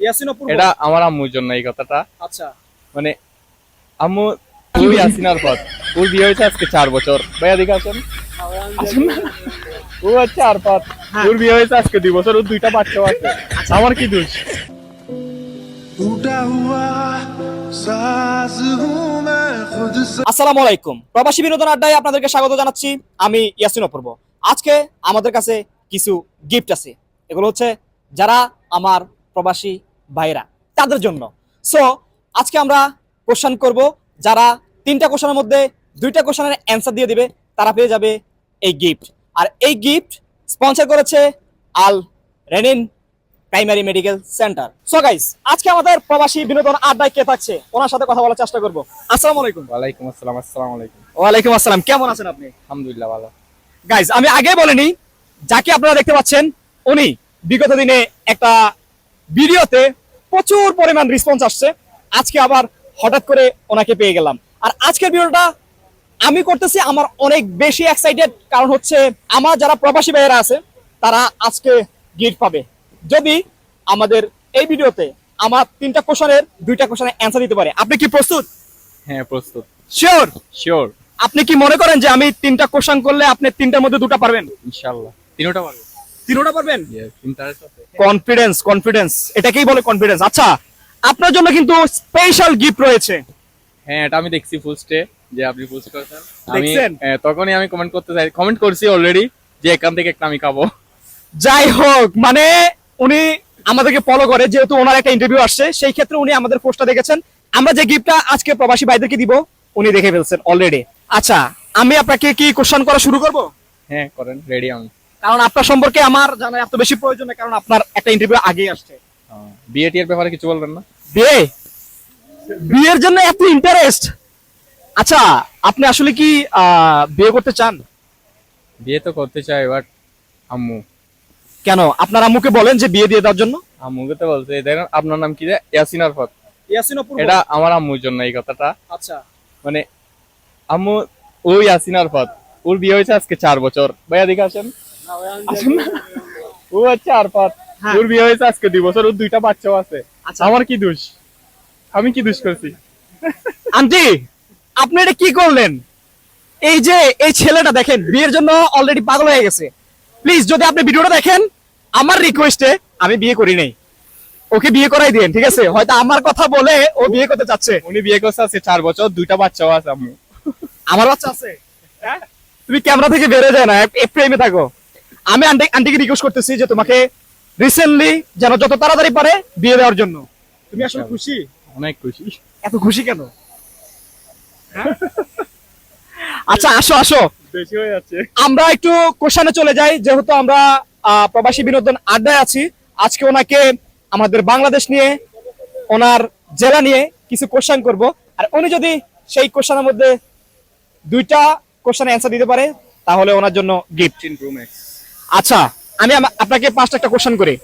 ইয়াসিন অপূর্ব এটা আমার আম্মুর জন্য এই কথাটা। আচ্ছা। মানে আম্মু ইয়াসিনার বিয়ে হয়েছে আজকে চার বছর। ও আচ্ছা, আর হ্যাঁ। ওর বিয়ে হয়েছে আজকে দুই বছর ওর দুইটা বাচ্চা আছে। আচ্ছা। আমার কি দোষ? আসসালামু আলাইকুম। প্রবাসী বিনোদন আড্ডায় আপনাদেরকে স্বাগত জানাচ্ছি। আমি ইয়াসিন অপূর্ব। আজকে আমাদের কাছে কিছু গিফট আছে। এগুলো হচ্ছে যারা আমার প্রবাসী ভাইরা তাদের জন্য। সো আজকে আমরা কোশ্চেন করব যারা তিনটা কোশ্চেনের মধ্যে দুইটা কোশ্চানের অ্যান্সার দিয়ে দিবে তারা পেয়ে যাবে এই গিফট আর এই গিফট স্পন্সর করেছে আল renin primary medical centre. So guys আজকে আমাদের প্রবাসী বিনোদন আড্ডায় কে থাকছে? ওনার সাথে কথা বলার চেষ্টা করব। আসসালামু আলাইকুম। ওয়ালাইকুম আসসালাম আসসালামু আলাইকুম। ওয়ালাইকুম আসসালাম কেমন আছেন আপনি? আলহামদুলিল্লাহ ভালো। গাইজ আমি আগে বলিনি যাকে আপনারা দেখতে পাচ্ছেন উনি বিগত দিনে একটা ভিডিওতে প্রচুর পরিমাণ রেসপন্স আসছে। আজকে আবার হঠাৎ করে ওনাকে পেয়ে গেলাম। আর আজকের ভিডিওটা আমি করতেছি আমার অনেক বেশি এক্সাইটেড কারণ হচ্ছে আমার যারা প্রবাসী ভাইয়েরা আছে তারা আজকে গিফট পাবে। যদি আমাদের এই ভিডিওতে আমার তিনটা কোশ্চেনের দুইটা কোশ্চেনের অ্যান্সার দিতে পারে। আপনি কি প্রস্তুত? হ্যাঁ প্রস্তুত। শিওর শিওর আপনি কি মনে করেন যে আমি তিনটা কোশ্চেন করলে আপনি তিনটার মধ্যে দুটো পারবেন? ইনশাআল্লাহ। তিনটা পারবে তিনটা পারবেন? ইয়েস ইন্টারেস্ট আছে। কনফিডেন্স কনফিডেন্স এটাকেই বলে কনফিডেন্স আচ্ছা আপনার জন্য কিন্তু স্পেশাল গিফট রয়েছে। হ্যাঁ এটা আমি দেখছি ফুলস্টে যে আপনি পোস্ট করেছেন। আমি হ্যাঁ, তখনই আমি কমেন্ট করতে চাই। কমেন্ট করছি অলরেডি যে এখান থেকে একটা আমি খাব। যাই হোক মানে উনি আমাদেরকে ফলো করে যেহেতু ওনার একটা ইন্টারভিউ আসছে সেই ক্ষেত্রে উনি আমাদের পোস্টটা দেখেছেন। আমরা যে গিফটটা আজকে প্রবাসী ভাইদেরকে দিব উনি দেখে ফেলছেন অলরেডি আচ্ছা আমি আপনাকে কি কোশ্চেন করা শুরু করব? হ্যাঁ করেন রেডি আমি। কারণ আপনার সম্পর্কে আমার জানা এত বেশি প্রয়োজন কারণ আপনার একটা ইন্টারভিউ আগে আসছে। বিয়ে টিয়ের ব্যাপারে কিছু বলবেন না? বিয়ে? বিয়ের জন্য এত ইন্টারেস্ট আচ্ছা আপনি আসলে কি বিয়ে করতে চান? বিয়ে তো করতে চাই বাট আম্মু। কেন? আপনার আম্মুকে বলেন যে বিয়ে দিয়ে দেওয়ার জন্য? আম্মুকে তো বলছে দেখেন আপনার নাম কি রে ইয়াসিন আরফাত। ইয়াসিন এটা আমার আম্মুর জন্য এই কথাটা। আচ্ছা। মানে আম্মু ওই ইয়াসিন আরফাত। ওর বিয়ে হয়েছে আজকে চার বছর। ভাইয়া দিকে আসেন। আসেন না। ও হচ্ছে আরফাত হ্যাঁ। ওর বিয়ে হয়েছে আজকে দুই বছর ওর দুইটা বাচ্চাও আছে। আচ্ছা। আমার কি দোষ? আমি কি দোষ করছি? আন্টি আপনি এটা কি করলেন? এই যে এই ছেলেটা দেখেন বিয়ের জন্য অলরেডি পাগল হয়ে গেছে। প্লিজ যদি আপনি ভিডিওটা দেখেন আমার রিকোয়েস্টে আমি বিয়ে করি নাই। ওকে বিয়ে করাই দিন ঠিক আছে? হয়তো আমার কথা বলে ও বিয়ে করতে চাচ্ছে। উনি বিয়ে করছে আজকে চার বছর দুইটা বাচ্চাও আছে আম্মু। আমার বাচ্চা আছে? হ্যাঁ? তুমি ক্যামেরা থেকে বেরো যায় না প্রেমে থাকো। আমি আন্টি আন্টিকে রিকোয়েস্ট করতেছি যে তোমাকে রিসেন্টলি যেন যত তাড়াতাড়ি পারে বিয়ে দেওয়ার জন্য। তুমি আসলে খুশি? অনেক খুশি। এত খুশি কেন? হ্যাঁ? আচ্ছা আসো আসো। বেশি হয়ে যাচ্ছে। আমরা একটু কোশ্চানে চলে যাই যেহেতু আমরা প্রবাসী বিনোদন আড্ডায় আছি। আজকে ওনাকে আমাদের বাংলাদেশ নিয়ে ওনার জেলা নিয়ে কিছু কোশ্চেন করব। আর উনি যদি সেই কোশ্চেনের মধ্যে দুইটা কোশ্চেন অ্যান্সার দিতে পারে তাহলে ওনার জন্য গিফট ম্যাক্স আচ্ছা আমি আপনাকে পাঁচটা একটা কোশ্চেন করি।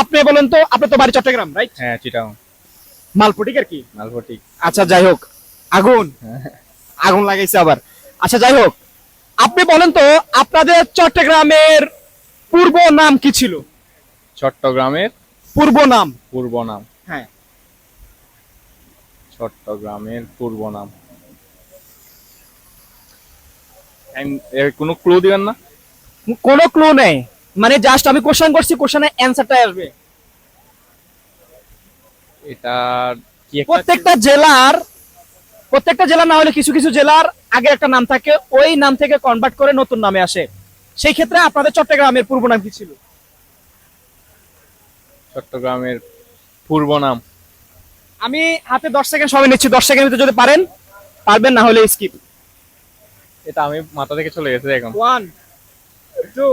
আপনি বলেন তো আপনি তো বাড়ি চট্টগ্রাম রাইট হ্যাঁ চিটাও মালপটিক আর কি? মালপটিক। আচ্ছা যাই হোক আগুন। আগুন লাগাইছে আবার। আচ্ছা যাই হোক আপনি বলেন তো আপনাদের চট্টগ্রামের পূর্ব নাম কি ছিল? চট্টগ্রামের পূর্ব নাম। পূর্ব নাম। হ্যাঁ। চট্টগ্রামের পূর্ব নাম। কোনো ক্লু দিবেন না? কোনো ক্লু নেই। মানে জাস্ট আমি কোশ্চেন করছি কোশ্চেনের অ্যান্সারটাই আসবে। এটা কি প্রত্যেকটা জেলার প্রত্যেকটা জেলা না হলে কিছু কিছু জেলার আগে একটা নাম থাকে ওই নাম থেকে কনভার্ট করে নতুন নামে আসে। সেই ক্ষেত্রে আপনাদের চট্টগ্রামের পূর্ব নাম কি ছিল? চট্টগ্রামের পূর্ব নাম। আমি হাতে দশ সেকেন্ড সময় নিচ্ছি দশ সেকেন্ড ভিতরে যদি পারেন পারবেন না হলে স্কিপ এটা আমি মাথা থেকে চলে গেছে এখন। ওয়ান টু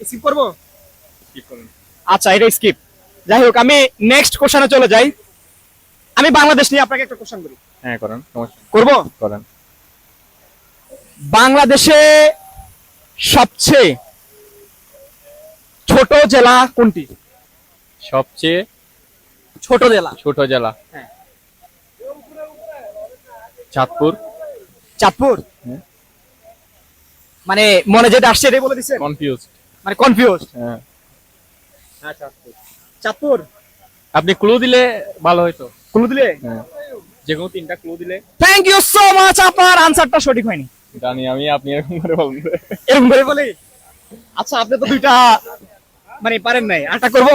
স্কিপ করব? কি করুন। আচ্ছা এটা স্কিপ যাই হোক আমি নেক্সট কোশ্চেনে চলে যাই। আমি বাংলাদেশ নিয়ে আপনাকে একটা কোশ্চেন করি। হ্যাঁ করেন সমস্যা করব? করেন। বাংলাদেশে সবচেয়ে ছোট জেলা কোনটি? সবচেয়ে ছোট জেলা। ছোট জেলা। হ্যাঁ। চাঁদপুর। চাঁদপুর। মানে মনে যেটা আসছে এটাই বলে দিচ্ছেন? কনফিউজ মানে কনফিউজ হ্যাঁ। চাঁদপুর? আপনি ক্লু দিলে ভালো হইতো। ক্লু দিলে? হ্যাঁ। যে কোনো তিনটা ক্লু দিলে। থ্যাংক ইউ সো মাচ আপনার আনসারটা সঠিক হয়নি। জানি আমি আপনি এরকম করে বলবেন এরকম করে বলে? আচ্ছা আপনি তো দুইটা মানে পারেন নাই। আরটা করব?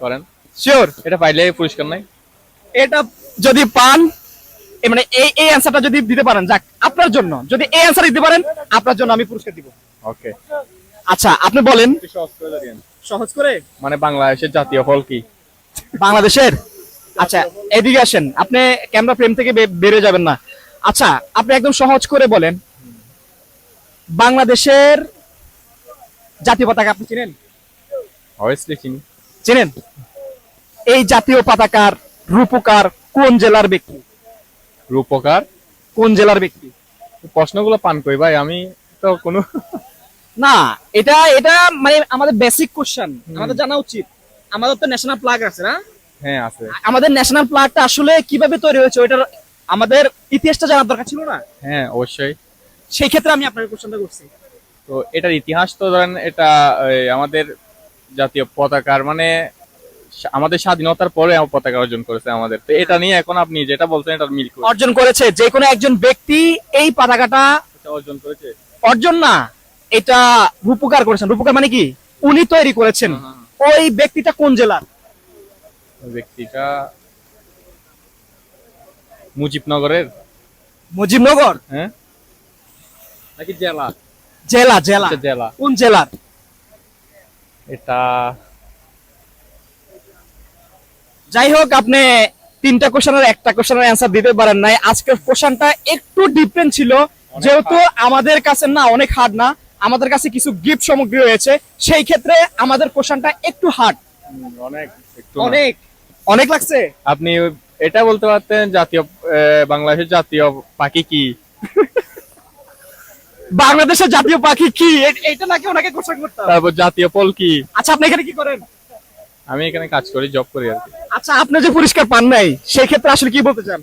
করেন। শিওর এটা পাইলে পুরস্কার নাই। এটা যদি পান মানে এই এই অ্যান্সারটা যদি দিতে পারেন যাক আপনার জন্য। যদি এই অ্যান্সার দিতে পারেন আপনার জন্য আমি পুরস্কার দিব। ওকে আচ্ছা আপনি বলেন। সহজ করে মানে বাংলাদেশের জাতীয় ফল কি? বাংলাদেশের? আচ্ছা এদিকে আসেন। আপনি ক্যামেরা ফ্রেম থেকে বে- বেরিয়ে যাবেন না। আচ্ছা আপনি একদম সহজ করে বলেন। বাংলাদেশের জাতীয় পতাকা আপনি চিনেন? অবভিয়াসলি চিনি। চিনেন? এই জাতীয় পতাকার রূপকার কোন জেলার ব্যক্তি? রূপকার। কোন জেলার ব্যক্তি? প্রশ্নগুলো পান কই ভাই আমি তো কোনো না এটা এটা মানে আমাদের বেসিক কোশ্চেন আমাদের জানা উচিত। আমাদের তো ন্যাশনাল প্লাগ আছে না? হ্যাঁ আছে। আমাদের ন্যাশনাল ফ্ল্যাগটা আসলে কীভাবে তৈরি হয়েছে ওইটার আমাদের ইতিহাসটা জানার দরকার ছিল না? হ্যাঁ অবশ্যই। সেই ক্ষেত্রে আমি আপনাকে কোশ্চেনটা করছি। তো এটার ইতিহাস তো ধরেন এটা আমাদের জাতীয় পতাকার মানে আমাদের স্বাধীনতার পরে পতাকা অর্জন করেছে আমাদের। তো এটা নিয়ে এখন আপনি যেটা বলছেন এটা মিল অর্জন করেছে যে কোনো একজন ব্যক্তি এই পতাকাটা অর্জন করেছে। অর্জন না এটা রূপকার করেছেন। রূপকার মানে কি? উনি তৈরি করেছেন। হ্যাঁ, ওই ব্যক্তিটা কোন জেলার ব্যক্তিটা মুজিবনগরের। মুজিবনগর? হ্যাঁ। নাকি জেলা? জেলা জেলা। আচ্ছা, জেলা। কোন জেলার? এটা যাই হোক আপনি তিনটা কোশ্চেনের একটা কোশ্চেনের অ্যান্সার দিতে পারেন নাই। আজকের কোশ্চেনটা একটু ডিফারেন্ট ছিল। যেহেতু আমাদের কাছে না অনেক হার্ড না আমাদের কাছে কিছু গিফট সামগ্রী রয়েছে সেই ক্ষেত্রে আমাদের কোশ্চেনটা একটু হার্ড অনেক একটু অনেক। অনেক লাগছে? আপনি এটা বলতে পারতেন জাতীয় বাংলাদেশের জাতীয় পাখি কি? বাংলাদেশের জাতীয় পাখি কি? এটা নাকি ওনাকে কোশ্চেন করতে হবে। তারপর জাতীয় ফল কি? আচ্ছা আপনি এখানে কি করেন? আমি এখানে কাজ করি জব করি আর কি। আচ্ছা আপনি যে পুরস্কার পান নাই সেই ক্ষেত্রে আসলে কি বলতে চান?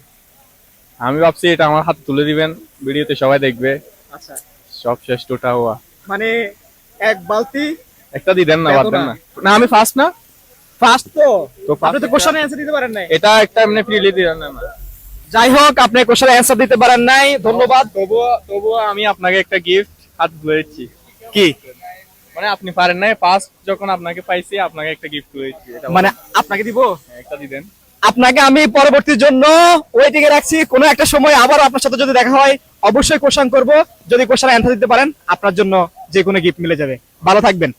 আমি ভাবছি এটা আমার হাতে তুলে দিবেন ভিডিওতে সবাই দেখবে। আচ্ছা। সব শেষ টোটা হওয়া। মানে এক বালতি একটা দিবেন না বাদ দেন না। না আমি ফার্স্ট না। ফার্স্ট তো? তো আপনি তো কোশ্চেনের অ্যান্সার দিতে পারেন নাই। এটা একটা এমনি ফ্রিলি দিবেন না। যাই হোক আপনি কোশ্চেনের অ্যান্সার দিতে পারেন নাই। ধন্যবাদ। তবুও তবুও আমি আপনাকে একটা গিফট হাত ধরেছি কি? মানে আপনি পারেন নাই ফার্স্ট যখন আপনাকে পাইছি আপনাকে একটা গিফট করেছি মানে আপনাকে দিব? হ্যাঁ, একটা দিবেন। আপনাকে আমি পরবর্তীর জন্য ওয়েটিং এ রাখছি। কোনো একটা সময় আবার আপনার সাথে যদি দেখা হয় অবশ্যই কোশ্চেন করব। যদি কোশ্চেন অ্যান্সার দিতে পারেন আপনার জন্য যে কোনো গিফট মিলে যাবে। ভালো থাকবেন।